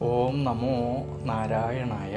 ഓം നമോ നാരായണായ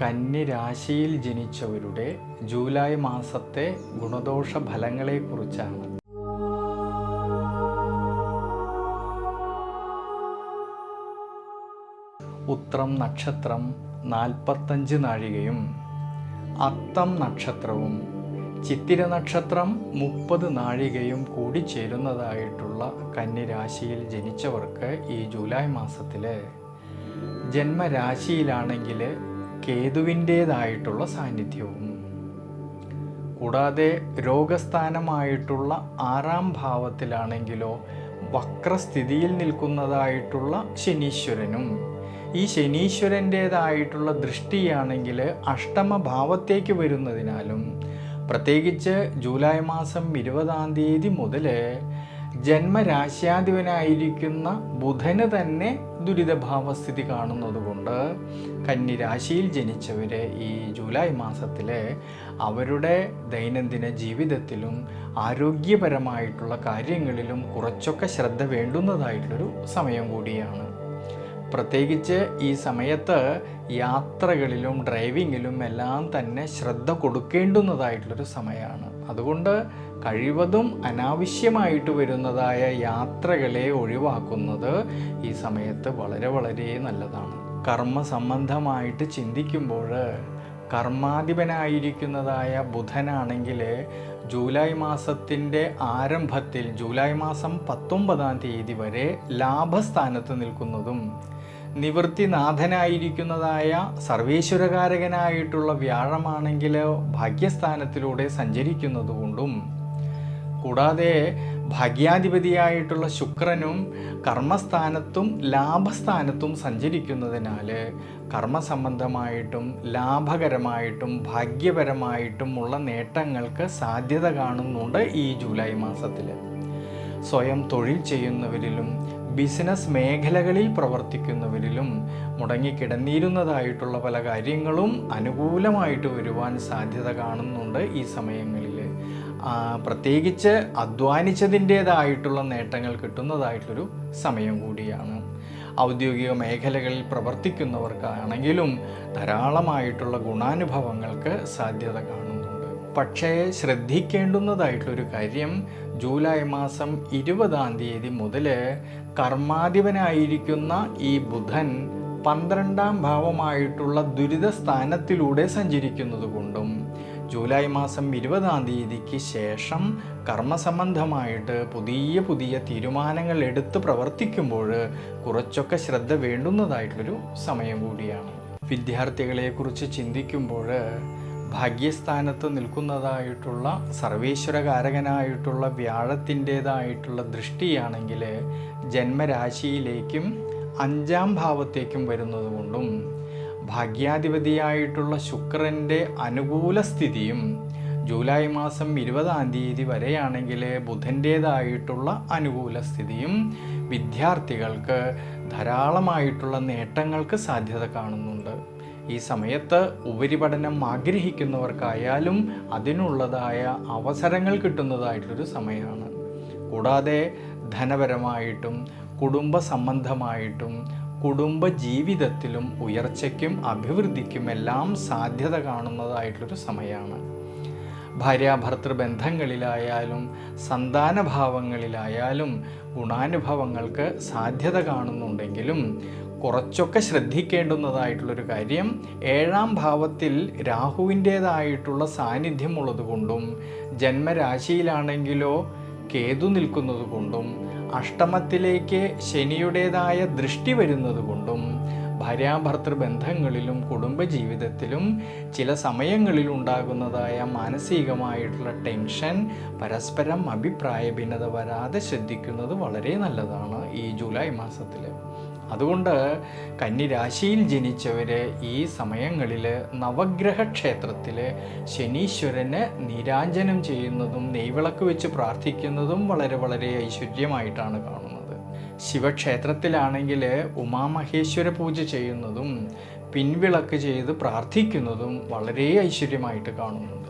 കന്നിരാശിയിൽ ജനിച്ചവരുടെ ജൂലൈ മാസത്തെ ഗുണദോഷ ഫലങ്ങളെക്കുറിച്ചാണ്. ഉത്രം നക്ഷത്രം നാൽപ്പത്തഞ്ച് നാഴികയും അത്തം നക്ഷത്രവും ചിത്തിര നക്ഷത്രം മുപ്പത് നാഴികയും കൂടി ചേരുന്നതായിട്ടുള്ള കന്നിരാശിയിൽ ജനിച്ചവർക്ക് ഈ ജൂലൈ മാസത്തിൽ ജന്മരാശിയിലാണെങ്കിൽ കേതുവിന്റേതായിട്ടുള്ള സാന്നിധ്യവും. കൂടാതെ രോഗസ്ഥാനമായിട്ടുള്ള ആറാം ഭാവത്തിലാണെങ്കിലോ വക്രസ്ഥിതിയിൽ നിൽക്കുന്നതായിട്ടുള്ള ശനീശ്വരനും. ഈ ശനീശ്വരന്റേതായിട്ടുള്ള ദൃഷ്ടിയാണെങ്കിൽ അഷ്ടമഭാവത്തേക്ക് വരുന്നതിനാലും പ്രത്യേകിച്ച് ജൂലൈ മാസം ഇരുപതാം തീയതി മുതൽ ജന്മരാശ്യാധിപനായിരിക്കുന്ന ബുധന് തന്നെ ദുരിതഭാവസ്ഥിതി കാണുന്നതുകൊണ്ട് കന്നിരാശിയിൽ ജനിച്ചവർ ഈ ജൂലൈ മാസത്തിൽ അവരുടെ ദൈനംദിന ജീവിതത്തിലും ആരോഗ്യപരമായിട്ടുള്ള കാര്യങ്ങളിലും കുറച്ചൊക്കെ ശ്രദ്ധ വേണ്ടുന്നതായിട്ടുള്ളൊരു സമയം കൂടിയാണ്. പ്രത്യേകിച്ച് ഈ സമയത്ത് യാത്രകളിലും ഡ്രൈവിങ്ങിലും എല്ലാം തന്നെ ശ്രദ്ധ കൊടുക്കേണ്ടുന്നതായിട്ടുള്ളൊരു സമയമാണ്. അതുകൊണ്ട് കഴിവതും അനാവശ്യമായിട്ട് വരുന്നതായ യാത്രകളെ ഒഴിവാക്കുന്നത് ഈ സമയത്ത് വളരെ വളരെ നല്ലതാണ്. കർമ്മ സംബന്ധമായിട്ട് ചിന്തിക്കുമ്പോൾ കർമാധിപനായിരിക്കുന്നതായ ബുധനാണെങ്കിൽ ജൂലൈ മാസത്തിന്റെ ആരംഭത്തിൽ ജൂലൈ മാസം പത്തൊമ്പതാം തീയതി വരെ ലാഭസ്ഥാനത്ത് നിൽക്കുന്നതും നിവൃത്തിനാഥനായിരിക്കുന്നതായ സർവേശ്വരകാരകനായിട്ടുള്ള വ്യാഴമാണെങ്കിൽ ഭാഗ്യസ്ഥാനത്തിലൂടെ സഞ്ചരിക്കുന്നതുകൊണ്ടും കൂടാതെ ഭാഗ്യാധിപതിയായിട്ടുള്ള ശുക്രനും കർമ്മസ്ഥാനത്തും ലാഭസ്ഥാനത്തും സഞ്ചരിക്കുന്നതിനാൽ കർമ്മസംബന്ധമായിട്ടും ലാഭകരമായിട്ടും ഭാഗ്യപരമായിട്ടും ഉള്ള നേട്ടങ്ങൾക്ക് സാധ്യത കാണുന്നുണ്ട് ഈ ജൂലൈ മാസത്തിൽ. സ്വയം തൊഴിൽ ചെയ്യുന്നവരിലും ബിസിനസ് മേഖലകളിൽ പ്രവർത്തിക്കുന്നവരിലും മുടങ്ങിക്കിടന്നിരുന്നതായിട്ടുള്ള പല കാര്യങ്ങളും അനുകൂലമായിട്ട് വരുവാൻ സാധ്യത കാണുന്നുണ്ട് ഈ സമയങ്ങളിൽ. പ്രത്യേകിച്ച് അധ്വാനിച്ചതിന്റേതായിട്ടുള്ള നേട്ടങ്ങൾ കിട്ടുന്നതായിട്ടൊരു സമയം കൂടിയാണ്. ഔദ്യോഗിക മേഖലകളിൽ പ്രവർത്തിക്കുന്നവർക്കാണെങ്കിലും ധാരാളമായിട്ടുള്ള ഗുണാനുഭവങ്ങൾക്ക് സാധ്യത കാണുന്നുണ്ട്. പക്ഷേ ശ്രദ്ധിക്കേണ്ടുന്നതായിട്ടുള്ളൊരു കാര്യം ജൂലൈ മാസം ഇരുപതാം തീയതി മുതൽ കർമാധിപനായിരിക്കുന്ന ഈ ബുധൻ പന്ത്രണ്ടാം ഭാവമായിട്ടുള്ള ദുരിത സ്ഥാനത്തിലൂടെ സഞ്ചരിക്കുന്നത് കൊണ്ടും ജൂലൈ മാസം ഇരുപതാം തീയതിക്ക് ശേഷം കർമ്മസംബന്ധമായിട്ട് പുതിയ പുതിയ തീരുമാനങ്ങൾ എടുത്ത് പ്രവർത്തിക്കുമ്പോൾ കുറച്ചൊക്കെ ശ്രദ്ധ വേണ്ടുന്നതായിട്ടുള്ളൊരു സമയം കൂടിയാണ്. വിദ്യാർത്ഥികളെക്കുറിച്ച് ചിന്തിക്കുമ്പോൾ ഭാഗ്യസ്ഥാനത്ത് നിൽക്കുന്നതായിട്ടുള്ള സർവേശ്വരകാരകനായിട്ടുള്ള വ്യാഴത്തിന്റേതായിട്ടുള്ള ദൃഷ്ടിയാണെങ്കിൽ ജന്മരാശിയിലേക്കും അഞ്ചാം ഭാവത്തേക്കും വരുന്നതുകൊണ്ടും ഭാഗ്യാധിപതിയായിട്ടുള്ള ശുക്രന്റെ അനുകൂല സ്ഥിതിയും ജൂലൈ മാസം ഇരുപതാം തീയതി വരെയാണെങ്കിൽ ബുധന്റേതായിട്ടുള്ള അനുകൂല സ്ഥിതിയും വിദ്യാർത്ഥികൾക്ക് ധാരാളമായിട്ടുള്ള നേട്ടങ്ങൾക്ക് സാധ്യത കാണുന്നുണ്ട്. ഈ സമയത്ത് ഉപരിപഠനം ആഗ്രഹിക്കുന്നവർക്കായാലും അതിനുള്ളതായ അവസരങ്ങൾ കിട്ടുന്നതായിട്ടൊരു സമയമാണ്. കൂടാതെ ധനപരമായിട്ടും കുടുംബ സംബന്ധമായിട്ടും കുടുംബ ജീവിതത്തിലും ഉയർച്ചയ്ക്കും അഭിവൃദ്ധിക്കും എല്ലാം സാധ്യത കാണുന്നതായിട്ടൊരു സമയമാണ്. ഭാര്യാഭർത്തൃ ബന്ധങ്ങളിലായാലും സന്താനഭാവങ്ങളിലായാലും ഗുണാനുഭവങ്ങൾക്ക് സാധ്യത കാണുന്നുണ്ടെങ്കിലും കുറച്ചൊക്കെ ശ്രദ്ധിക്കേണ്ടുന്നതായിട്ടുള്ളൊരു കാര്യം ഏഴാം ഭാവത്തിൽ രാഹുവിന്റേതായിട്ടുള്ള സാന്നിധ്യമുള്ളതുകൊണ്ടും ജന്മരാശിയിലാണെങ്കിലോ കേതു നിൽക്കുന്നത് കൊണ്ടും അഷ്ടമത്തിലേക്ക് ശനിയുടേതായ ദൃഷ്ടി വരുന്നത് കൊണ്ടും ഭാര്യാഭർത്തൃ ബന്ധങ്ങളിലും കുടുംബജീവിതത്തിലും ചില സമയങ്ങളിൽ ഉണ്ടാകുന്നതായ മാനസികമായിട്ടുള്ള ടെൻഷൻ പരസ്പരം അഭിപ്രായ ഭിന്നത വരാതെ ശ്രദ്ധിക്കുന്നത് വളരെ നല്ലതാണ് ഈ ജൂലൈ മാസത്തിൽ അതുകൊണ്ട് കന്നിരാശിയിൽ ജനിച്ചവർ ഈ സമയങ്ങളിൽ നവഗ്രഹ ക്ഷേത്രത്തിൽ ശനീശ്വരന് നീരാഞ്ജനം ചെയ്യുന്നതും നെയ്വിളക്ക് വെച്ച് പ്രാർത്ഥിക്കുന്നതും വളരെ വളരെ ഐശ്വര്യമായിട്ടാണ് കാണുന്നത്. ശിവക്ഷേത്രത്തിലാണെങ്കിൽ ഉമാമഹേശ്വര പൂജ ചെയ്യുന്നതും പിൻവിളക്ക് ചെയ്ത് പ്രാർത്ഥിക്കുന്നതും വളരെ ഐശ്വര്യമായിട്ട് കാണുന്നുണ്ട്.